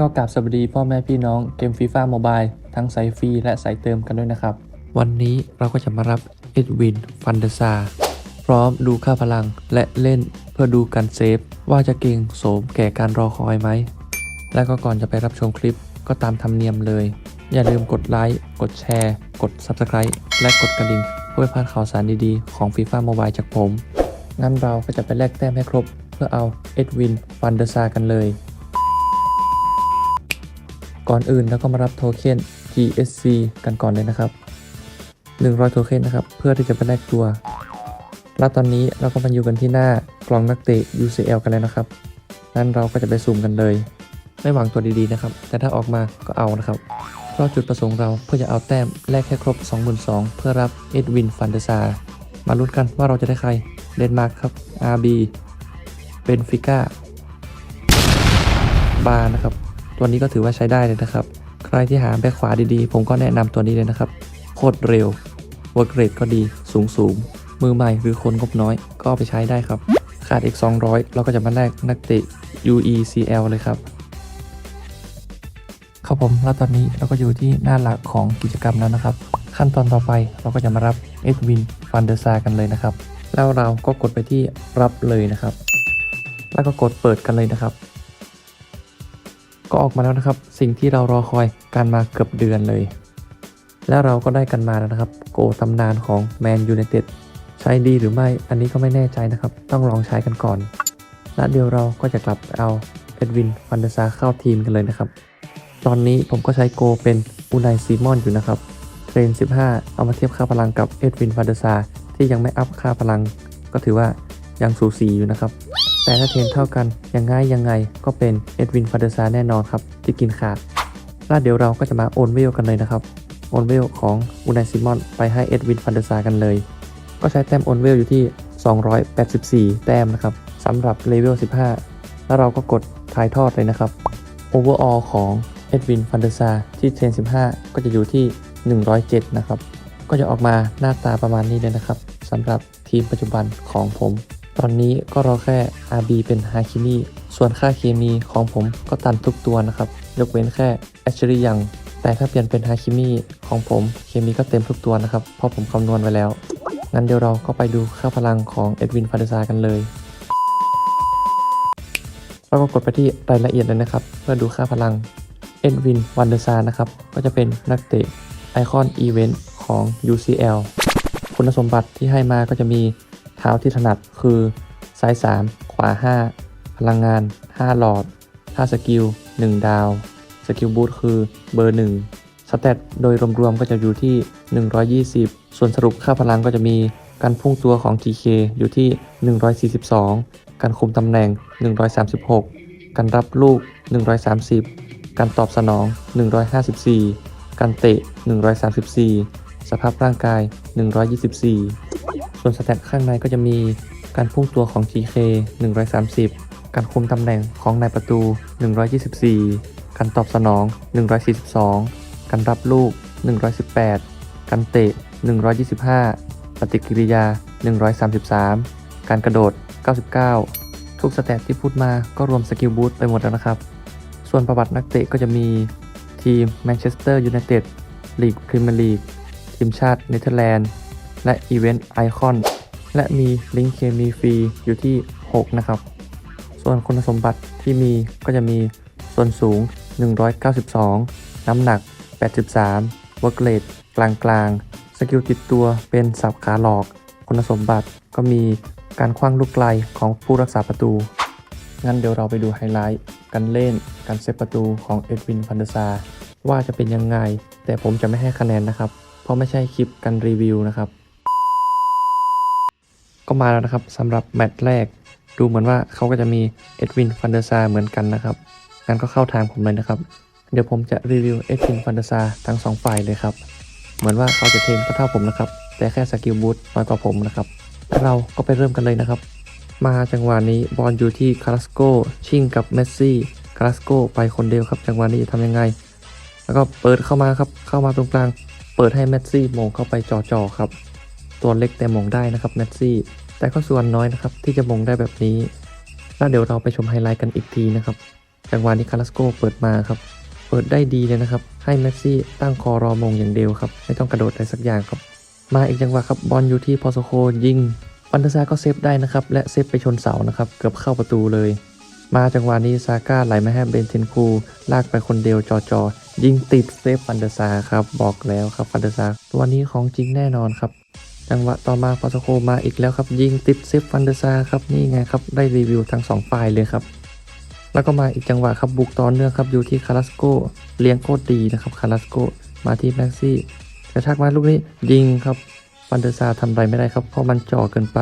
ก็กราบสวัสดีพ่อแม่พี่น้องเกมฟีฟ่าโมบายทั้งสายฟรีและสายเติมกันด้วยนะครับ วันนี้เราก็จะมารับเอ็ดวินฟันเดซาพร้อมดูค่าพลังและเล่นเพื่อดูการเซฟ ว่าจะเก่งโสมแก่การรอคอยไหม แล้วก็ก่อนจะไปรับชมคลิปก็ตามธรรมเนียมเลย อย่าลืมกดไลค์กดแชร์ กด Subscribe และกดกระดิ่งเพื่อพลาดข่าวสารดีๆ ของ FIFA Mobile จากผมงั้นเราก็จะไปแลกแต้มให้ครบ เพื่อเอาเอ็ดวินฟันเดซากันเลย ก่อนอื่นเราก็มารับโทเค็น GSC กันก่อนเลยนะครับ 100 โทเค็นนะครับ เพื่อที่จะไปแลกตัว แล้วตอนนี้เราก็มาอยู่กันที่หน้ากล่องนักเตะ UCL กันแล้วนะครับงั้นเราก็จะไปสุ่มกันเลย ไม่หวังตัวดีๆนะครับ แต่ถ้าออกมาก็เอานะครับ เพราะจุดประสงค์เราเพื่อจะเอาแต้มแลกให้ครบ 22,000 เพื่อรับเอ็ดวินฟันเดซามาลุ้นกันว่าเราจะได้ใครเดนมาร์กครับ RB เบนฟิก้าบาร์นะครับ ตัวนี้ก็ถือว่าใช้ได้เลยนะครับ ใครที่หาแบ็คขวาดีๆ ผมก็แนะนำตัวนี้เลยนะครับ โคตรเร็ววิร์กเรทก็ดีสูงสูงมือใหม่หรือคนงบน้อยก็ไปใช้ได้ครับ ขาดอีก 200 เราก็จะมาแลกนักเตะ UECL เลยครับครับผมแล้วตอนนี้เราก็อยู่ที่หน้าหลักของกิจกรรมแล้วนะครับ ขั้นตอนต่อไปเราก็จะมารับเอ็ดวินฟันเดอร์ซากันเลยนะครับ แล้วเราก็กดไปที่รับเลยนะครับ แล้วก็กดเปิดกันเลยนะครับ ก็ออกมาแล้วนะครับ สิ่งที่เรารอคอยการมาเกือบเดือนเลย แล้วเราก็ได้กันมาแล้วนะครับ โกตำนานของแมนยู i นเต็ดใช้ดีหรือไม่อันนี้ก็ไม่แน่ใจนะครับ ต้องลองใช้กันก่อน และเดี๋ยวเราก็จะกลับเอาเอ็ดวินฟันเดซาเข้าทีมกันเลยนะครับ ตอนนี้ผมก็ใช้โกเป็นอูไนซีมอนอยู่นะครับเทรน 15 เอามาเทียบค่าพลังกับเอ็ดวินฟาเดซาที่ยังไม่อัพค่าพลัง ก็ถือว่ายังสูสีอยู่นะครับ แต่ถ้าเทนเท่ากันยังง่ายยังไงก็เป็นเอ็ดวินฟาเดซาแน่นอนครับที่กินขาดแล้วเดี๋ยวเราก็จะมาโอนเวลกันเลยนะครับโอนเวลของอูนไนซิมอนไปให้เอ็ดวินฟาเดซากันเลย ก็ใช้แต้มโอนเวลอยู่ที่ 284 แต้มนะครับสำหรับเลเวล 15 แล้วเราก็กดถ่ายทอดเลยนะครับ Overall ของเอ็ดวินฟันเดอร์ซาที่เทรน15 ก็จะอยู่ที่ 107 นะครับ ก็จะออกมาหน้าตาประมาณนี้เลยนะครับสำหรับทีมปัจจุบันของผม ตอนนี้ก็รอแค่ RB เป็นฮาคิมีส่วนค่าเคมีของผมก็ตันทุกตัวนะครับ ยกเว้นแค่แอชรียัง แต่ถ้าเปลี่ยนเป็นฮาคิมีของผมเคมีก็เต็มทุกตัวนะครับ เพราะผมคำนวณไว้แล้ว งั้นเดี๋ยวเราก็ไปดูค่าพลังของเอ็ดวินฟาเดซากันเลยเราก็กดไปที่รายละเอียดเลยนะครับ เพื่อดูค่าพลังเอ็ดวินวันเดซานะครับ ก็จะเป็นนักเตะไอคอนอีเวนต์ของ UCL คุณสมบัติที่ให้มาก็จะมี เท้าที่ถนัดคือ ซ้าย 3 ขวา 5 พลังงาน 5 หลอดท่าสกิล 1 ดาว สกิลบูทคือเบอร์ 1 สเตตโดยรวมๆก็จะอยู่ที่ 120 ส่วนสรุปค่าพลังก็จะมีการพุ่งตัวของ GK อยู่ที่ 142 การคุมตำแหน่ง 136 การรับลูก 130 การตอบสนอง 154 การเตะ 134 สภาพร่างกาย 124 ส่วนสแตทข้างในก็จะมีการพุ่งตัวของ GK 130 การคุมตำแหน่งของนายประตู 124 การตอบสนอง 142 การรับลูก 118 การเตะ 125 ปฏิกิริยา 133 การกระโดด 99 ทุกสแตทที่พูดมาก็รวมสกิลบูทไปหมดแล้วนะครับ ส่วนประวัตินักเตะก็จะมีทีมแมนเชสเตอร์ยูไนเต็ดลีกพรีเมียร์ลีกทีมชาติเนเธอร์แลนด์ และอีเวนต์ไอคอนและมีลิงก์เคมีฟรีอยู่ที่ 6 นะครับ ส่วนคุณสมบัติที่มีก็จะมีส่วนสูง 192 น้ำหนัก 83 w o r k rate กลางกลางสกิลติดตัวเป็นสับขาหลอก คุณสมบัติก็มีการคว้างลูกไกลของผู้รักษาประตู งั้นเดี๋ยวเราไปดูไฮไลท์การเล่นการเซฟประตูของเอ็ดวินพันเดซาว่าจะเป็นยังไง แต่ผมจะไม่ให้คะแนนนะครับ เพราะไม่ใช่คลิปการรีวิวนะครับ ก็มาแล้วนะครับสำหรับแมตช์แรก ดูเหมือนว่าเขาก็จะมีเอ็ดวินฟันเดซาเหมือนกันนะครับงั้นก็เข้าทางผมเลยนะครับ เดี๋ยวผมจะรีวิวเอ็ดวินฟันเดซาทั้งสองฝ่ายเลยครับ เหมือนว่าเขาจะเทนก็เท่าผมนะครับ แต่แค่สกิลบูทน้อยกว่าผมนะครับ เราก็ไปเริ่มกันเลยนะครับ มาจังหวะนี้บอลอยู่ที่คาราสโกชิงกับเมสซี่คาราสโกไปคนเดียวครับ จังหวะนี้จะทำยังไง แล้วก็เปิดเข้ามาครับเข้ามาตรงกลาง เปิดให้เมสซี่มงเข้าไปจ่อๆครับตัวเล็กแต่มองได้นะครับเมสซี่ แต่ก็ส่วนน้อยนะครับที่จะมงได้แบบนี้ แล้วเดี๋ยวเราไปชมไฮไลท์กันอีกทีนะครับ จังหวะนี้คาราสโกเปิดมาครับ เปิดได้ดีเลยนะครับ ให้เมสซี่ตั้งคอรอมงอย่างเดียวครับ ไม่ต้องกระโดดอะไรสักอย่างครับ มาอีกจังหวะครับบอลอยู่ที่พอสโคยิงปันเดอร์ซาก็เซฟได้นะครับ และเซฟไปชนเสานะครับ เกือบเข้าประตูเลย มาจังหวะนี้ซาก้าไหลมาให้เบนเทนคู ลากไปคนเดียวจอจอยิงติดเซฟฟันเดอร์ซาครับ บอกแล้วครับฟันเดอร์ซาตัวนี้ของจริงแน่นอนครับ จังหวะต่อมาพอสโคมาอีกแล้วครับ ยิงติดเซฟฟันเดซาครับนี่ไงครับได้รีวิวทั้งสองฝ่ายเลยครับ แล้วก็มาอีกจังหวะครับบุกต่อเนื่องครับอยู่ที่คาราสโกเลี้ยงโคตรดีนะครับคาราสโกมาที่แม็กซี่กระชากมาลูกนี้ยิงครับฟันเดซาทำอะไรไม่ได้ครับเพราะมันจ่อเกินไป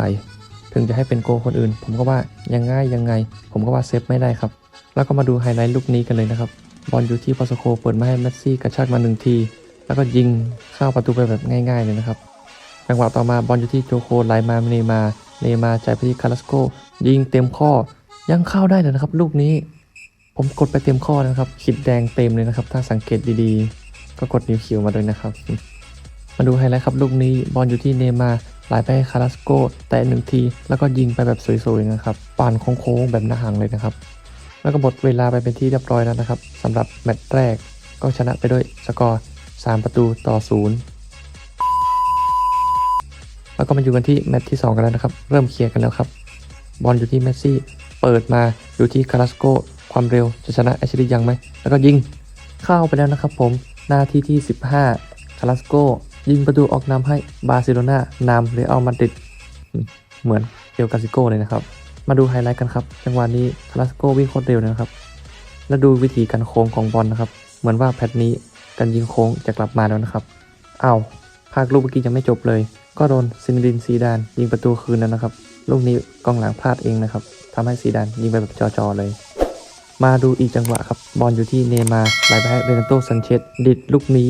ถึงจะให้เป็นโกคนอื่น ผมก็ว่ายังง่ายยังไง ผมก็ว่าเซฟไม่ได้ครับ แล้วก็มาดูไฮไลท์ลูกนี้กันเลยนะครับบอลอยู่ที่พอสโคเปิดมาให้แมสซี่กระชากมาหนึ่งที แล้วก็ยิงเข้าประตูไปแบบง่าย ๆเลยนะครับ จังหวะต่อมาบอลอยู่ที่โจโคไหลมาเนมาเนมาจ่ายไปที่คาราสโกยิงเต็มข้อยังเข้าได้เลยนะครับ ลูกนี้ ผมกดไปเต็มข้อนะครับ ขีดแดงเต็มเลยนะครับ ถ้าสังเกตดีๆ ก็กดนิ้วคิวมาด้วยนะครับ มาดูไฮไลท์ครับ ลูกนี้บอลอยู่ที่เนมาไหลไปให้คาราสโกแตะหนึ่งที แล้วก็ยิงไปแบบสวยๆนะครับปานโค้งๆแบบหน้าหางเลยนะครับ แล้วก็หมดเวลาไปเป็นที่เรียบร้อยแล้วนะครับสำหรับแมตช์แรกก็ชนะไปด้วยสกอร์ 3 ประตูต่อศูนย์ แล้วก็มาอยู่กันที่แมตช์ที่ 2 กันแล้วนะครับ เริ่มเคลียร์กันแล้วครับ บอลอยู่ที่เมสซี่ เปิดมาอยู่ที่คาราสโกความเร็วจะชนะแอชลีย์ยังไหม แล้วก็ยิงเข้าไปแล้วนะครับผม หน้าที่ที่ 15 คาราสโกยิงประตูออกนำให้บาร์เซโลนานำเรอัลมาดริดเหมือนเอลกาซิโกเลยนะครับ มาดูไฮไลท์กันครับ จังหวะนี้คาราสโกวิ่งโคตรเร็วนะครับ แล้วดูวิธีการโค้งของบอลนะครับ เหมือนว่าแพทนี้การยิงโค้งจะกลับมาแล้วนะครับอ้าวภาคลูกเมื่อกี้ยังไม่จบเลย ก็โดนซินดินซีดานยิงประตูคืนแล้วนะครับ ลูกนี้กองหลังพลาดเองนะครับทำให้ซีดานยิงไปแบบจอๆเลย มาดูอีกจังหวะครับบอลอยู่ที่เนมาร์ไหลไปให้เรนันโตซันเชสดิดลูกนี้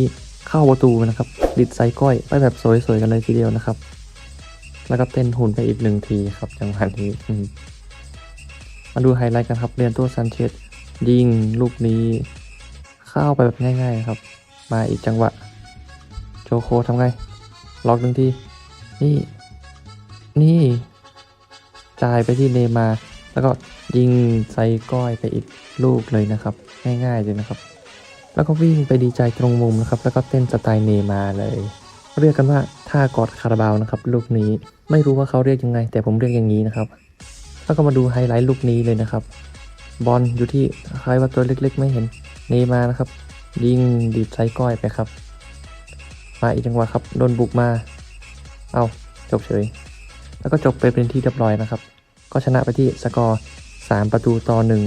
เข้าประตูนะครับดิดไซก้อยไปแบบสวยๆกันเลยทีเดียวนะครับ แล้วก็เต้นหุ่นไปอีกหนึ่งทีครับจังหวะนี้อืมาดูไฮไลท์กันครับเรนันโตซันเชสยิงลูกนี้ เข้าไปแบบง่าย ๆ ครับ มาอีกจังหวะ โจโคทำไงล็อกหนึ่งที นี่ นี่ จ่ายไปที่เนมา แล้วก็ยิงใส่ก้อยไปอีกลูกเลยนะครับ ง่ายๆเลยนะครับ แล้วก็วิ่งไปดีใจตรงมุมนะครับ แล้วก็เต้นสไตล์เนมาเลย เรียกกันว่าท่ากอดคาราบาวนะครับ ลูกนี้ไม่รู้ว่าเขาเรียกยังไง แต่ผมเรียกอย่างนี้นะครับ แล้วก็มาดูไฮไลท์ลูกนี้เลยนะครับ บอลอยู่ที่ใครว่าตัวเล็กๆ ไม่เห็นเนมานะครับ ยิงดีดใส่ก้อยไปครับ มาอีกจังหวะครับโดนบุกมา เอาจบเฉย แล้วก็จบไปเป็นที่เรียบร้อยนะครับ ก็ชนะไปที่สกอร์ 3 ประตูต่อหนึ่ง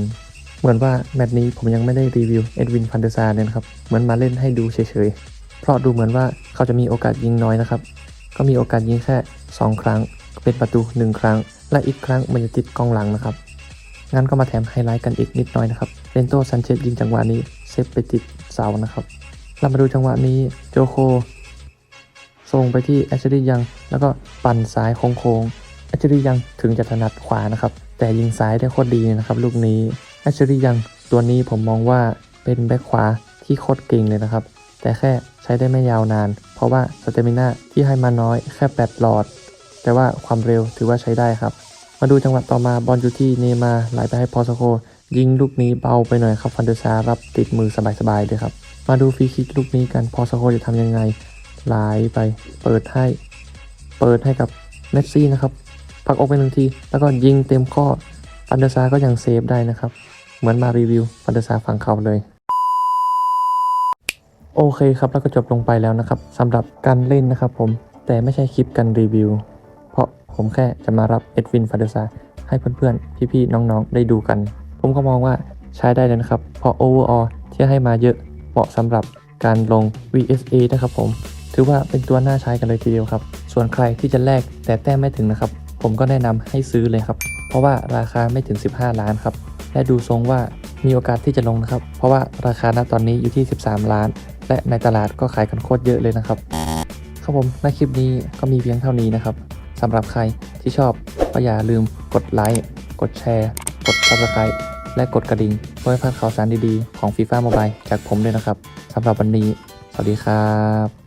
เหมือนว่าแมตช์นี้ผมยังไม่ได้รีวิวเอ็ดวินฟันเดอร์ซาเลยนะครับ เหมือนมาเล่นให้ดูเฉยๆ เพราะดูเหมือนว่าเขาจะมีโอกาสยิงน้อยนะครับ ก็มีโอกาสยิงแค่ 2 ครั้ง เป็นประตู 1 ครั้ง และอีกครั้งมันจะติดกองหลังนะครับ งั้นก็มาแถมไฮไลท์กันอีกนิดหน่อยนะครับเรนโตซันเชสยิงจังหวะนี้เซฟไปติดเสานะครับเรามาดูจังหวะนี้โจโค ส่งไปที่แอชลีย์ยัง แล้วก็ปั่นซ้ายโค้งๆแอชลีย์ยังถึงจะถนัดขวานะครับ แต่ยิงซ้ายได้โคตรดีนะครับ ลูกนี้แอชลีย์ยังตัวนี้ผมมองว่าเป็นแบ็คขวาที่โคตรเก่งเลยนะครับ แต่แค่ใช้ได้ไม่ยาวนาน เพราะว่าสเตมินาที่ให้มาน้อยแค่8หลอด แต่ว่าความเร็วถือว่าใช้ได้ครับ มาดูจังหวะต่อมาบอลอยู่ที่เนมาร์ไหลไปให้พอสโค ยิงลูกนี้เบาไปหน่อยครับฟันเดอร์ซาร์รับติดมือสบายๆเลยครับ มาดูฟรีคิกลูกนี้กันพอสโคจะทำยังไง ไหลไป เปิดให้ เปิดให้กับเมสซี่นะครับพักออกไปหนึ่งที แล้วก็ยิงเต็มข้อฟันเดอร์ซาก็ยังเซฟได้นะครับ เหมือนมารีวิวฟันเดอร์ซาฝั่งเขาเลย โอเคครับ แล้วก็จบลงไปแล้วนะครับสำหรับการเล่นนะครับผม แต่ไม่ใช่คลิปการรีวิว เพราะผมแค่จะมารับเอ็ดวินฟันเดอร์ซาให้เพื่อนๆ พี่ๆ น้องๆ ได้ดูกัน ผมก็มองว่าใช้ได้เลยนะครับ เพราะ overall ที่ให้มาเยอะเหมาะสำหรับการลง VSA นะครับผม ถือว่าเป็นตัวน่าใช้กันเลยทีเดียวครับ ส่วนใครที่จะแลกแต่แต้มไม่ถึงนะครับ ผมก็แนะนำให้ซื้อเลยครับ เพราะว่าราคาไม่ถึง 15 ล้านครับ และดูทรงว่ามีโอกาสที่จะลงนะครับ เพราะว่าราคาณตอนนี้อยู่ที่ 13 ล้าน และในตลาดก็ขายกันโคตรเยอะเลยนะครับ ครับผมในคลิปนี้ก็มีเพียงเท่านี้นะครับสำหรับใครที่ชอบก็อย่าลืมกดไลค์กดแชร์ กด subscribe และกดกระดิ่งเพื่อไม่พลาดข่าวสารดีๆ ของฟีฟ่าโมบายจากผมด้วยนะครับสำหรับวันนี้ สวัสดีครับ